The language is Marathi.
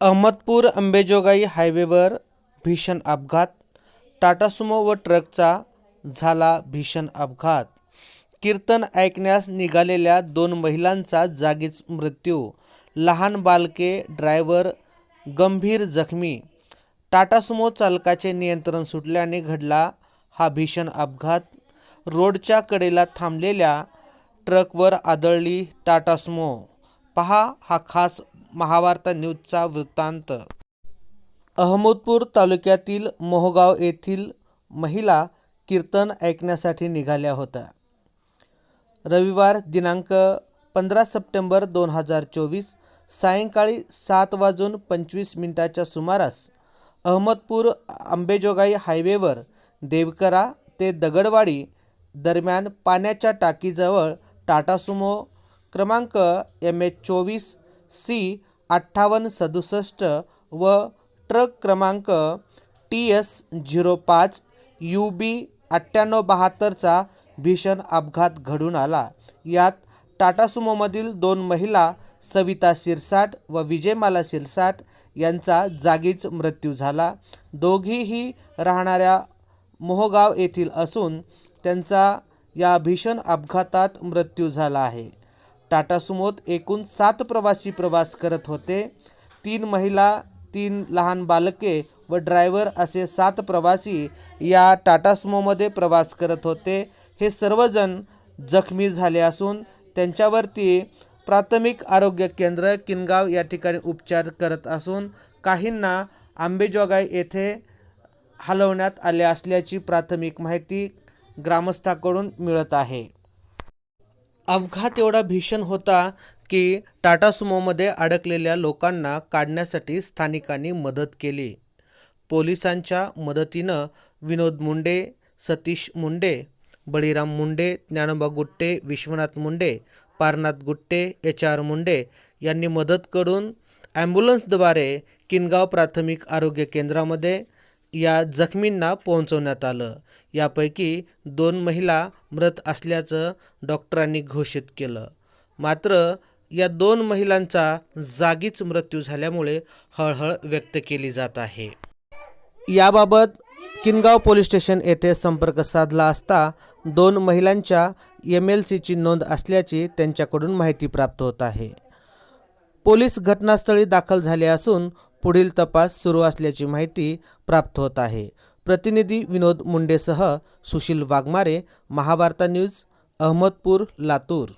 अहमदपूर अंबेजोगाई हायवेवर भीषण अपघात. टाटा सुमो व ट्रकचा झाला भीषण अपघात. कीर्तन ऐकण्यास निघालेल्या दोन महिलांचा जागीच मृत्यू. लहान बालके ड्रायव्हर गंभीर जखमी. टाटा सुमो चालकाचे नियंत्रण सुटल्याने घडला हा भीषण अपघात. रोडच्या कडेला थांबलेल्या ट्रकवर आदळली टाटा स्मो. पहा हा खास महावार्ता न्यूजचा वृत्तांत. अहमदपूर तालुक्यातील मोहगाव येथील महिला कीर्तन ऐकण्यासाठी निघाल्या होत्या. रविवार दिनांक पंधरा सप्टेंबर दोन हजार चोवीस सायंकाळी सात वाजून पंचवीस मिनिटाच्या सुमारास अहमदपूर आंबेजोगाई हायवेवर देवकरा ते दगडवाडी दरम्यान पाण्याच्या टाकीजवळ टाटा सुमो क्रमांक एम एच चोवीस सी अठ्ठावन्न सदुसष्ट व ट्रक क्रमांक टी एस झिरो पाच यू बी अठ्ठ्याण्णव बहात्तरचा भीषण अपघात घडून आला. यात टाटा सुमोमधील दोन महिला सविता शिरसाट व विजयमाला शिरसाट यांचा जागीच मृत्यू झाला. दोघीही राहणाऱ्या मोहगाव येथील असून त्यांचा या भीषण अपघातात मृत्यू झाला आहे. टाटा सुमोत एकूण सात प्रवासी प्रवास करत होते. तीन महिला तीन लहान बालके व ड्रायव्हर असे सात प्रवासी या टाटा सुमोमध्ये प्रवास करत होते. हे सर्वजण जखमी झाले असून त्यांच्यावरती प्राथमिक आरोग्य केंद्र किनगाव या ठिकाणी उपचार करत असून काहींना आंबेजोगाई येथे हलवण्यात आले असल्याची प्राथमिक माहिती ग्रामस्थाकडून मिळत आहे. अपघात एवढा भीषण होता की टाटा सुमोमध्ये अडकलेल्या लोकांना काढण्यासाठी स्थानिकांनी मदत केली. पोलिसांच्या मदतीनं विनोद मुंडे सतीश मुंडे बळीराम मुंडे ज्ञानोबा गुट्टे विश्वनाथ मुंडे पारनाथ गुट्टे एच आर मुंडे यांनी मदत करून ॲम्ब्युलन्सद्वारे किनगाव प्राथमिक आरोग्य केंद्रामध्ये या जखमींना पोहोचवण्यात आलं. यापैकी दोन महिला मृत असल्याचं डॉक्टरांनी घोषित केलं. मात्र या दोन महिलांचा जागीच मृत्यू झाल्यामुळे हळहळ व्यक्त केली जात आहे. याबाबत किनगाव पोलीस स्टेशन येथे संपर्क साधला असता दोन महिलांच्या एम एल सीची नोंद असल्याची त्यांच्याकडून माहिती प्राप्त होत आहे. पोलीस घटनास्थळी दाखल झाले असून पुढील तपास सुरू असल्याची माहिती प्राप्त होत आहे. प्रतिनिधी विनोद मुंडेसह सुशील वाघमारे महावार्ता न्यूज अहमदपूर लातूर.